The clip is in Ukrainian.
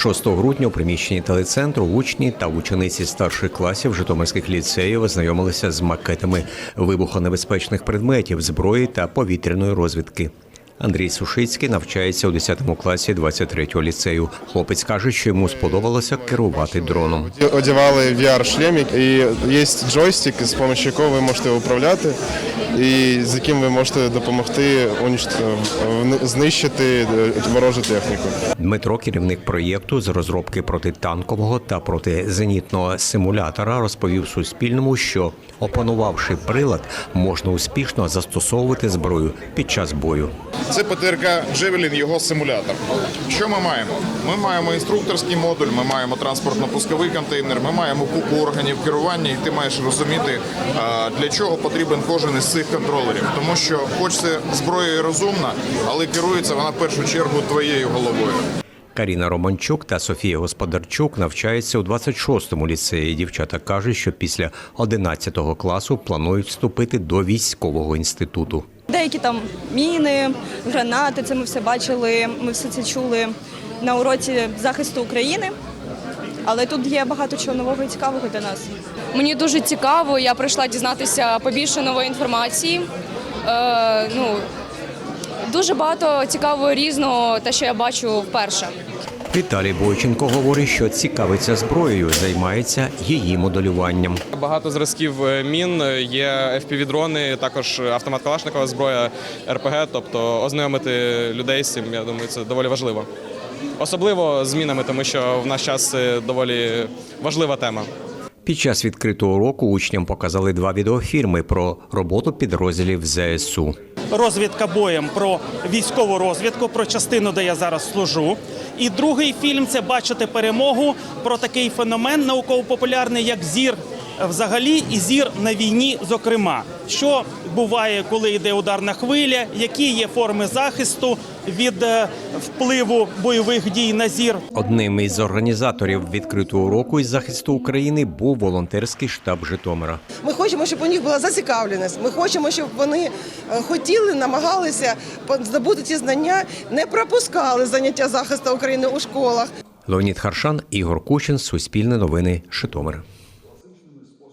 6 грудня у приміщенні телецентру учні та учениці старших класів Житомирських ліцеїв ознайомилися з макетами вибухонебезпечних предметів, зброї та повітряної розвідки. Андрій Сушицький навчається у 10 класі 23-го ліцею. Хлопець каже, що йому сподобалося керувати дроном. Одягали VR-шлемик і є джойстик, з допомогою якого ви можете управляти, і з яким ви можете допомогти е, знищити е, ворожу техніку. Дмитро, керівник проєкту з розробки протитанкового та протизенітного симулятора, розповів Суспільному, що опанувавши прилад, можна успішно застосовувати зброю під час бою. Це ПТРК Джевелін, його симулятор. Що ми маємо? Ми маємо інструкторський модуль, ми маємо транспортно-пусковий контейнер, ми маємо купу органів керування, і ти маєш розуміти, для чого потрібен кожен із цих контролерів. Тому що хоч це зброя і розумна, але керується вона в першу чергу твоєю головою. Каріна Романчук та Софія Господарчук навчаються у 26-му ліцеї. Дівчата кажуть, що після 11 класу планують вступити до військового інституту. Деякі там міни, гранати, це ми все бачили, ми все це чули на уроці захисту України. Але тут є багато чого нового і цікавого для нас. Мені дуже цікаво, я прийшла дізнатися побільше нової інформації. Е, ну, дуже багато цікавого різного, те, що я бачу вперше. Віталій Бойченко говорить, що цікавиться зброєю, займається її моделюванням. Багато зразків е, мін, е, є FPV-дрони, також автомат Калашникова зброя, РПГ, тобто ознайомити людей з цим, я думаю, це доволі важливо. Особливо з мінами, тому що в наш час це доволі важлива тема. Під час відкритого року учням показали два відеофільми про роботу підрозділів ЗСУ. розвідка боєм про військову розвідку, про частину, де я зараз служу. І другий фільм це бачити перемогу про такий феномен науково-популярний, як зір взагалі і зір на війні, зокрема, що буває, коли йде ударна хвиля, які є форми захисту від е, впливу бойових дій на зір. Одним із організаторів відкритого уроку із захисту України був волонтерський штаб Житомира. Ми хочемо, щоб у них була зацікавленість. Ми хочемо, щоб вони е, хотіли, намагалися здобути ці знання, не пропускали заняття захисту України у школах. Леонід Харшан, Ігор Кучин, Суспільне новини, Житомир.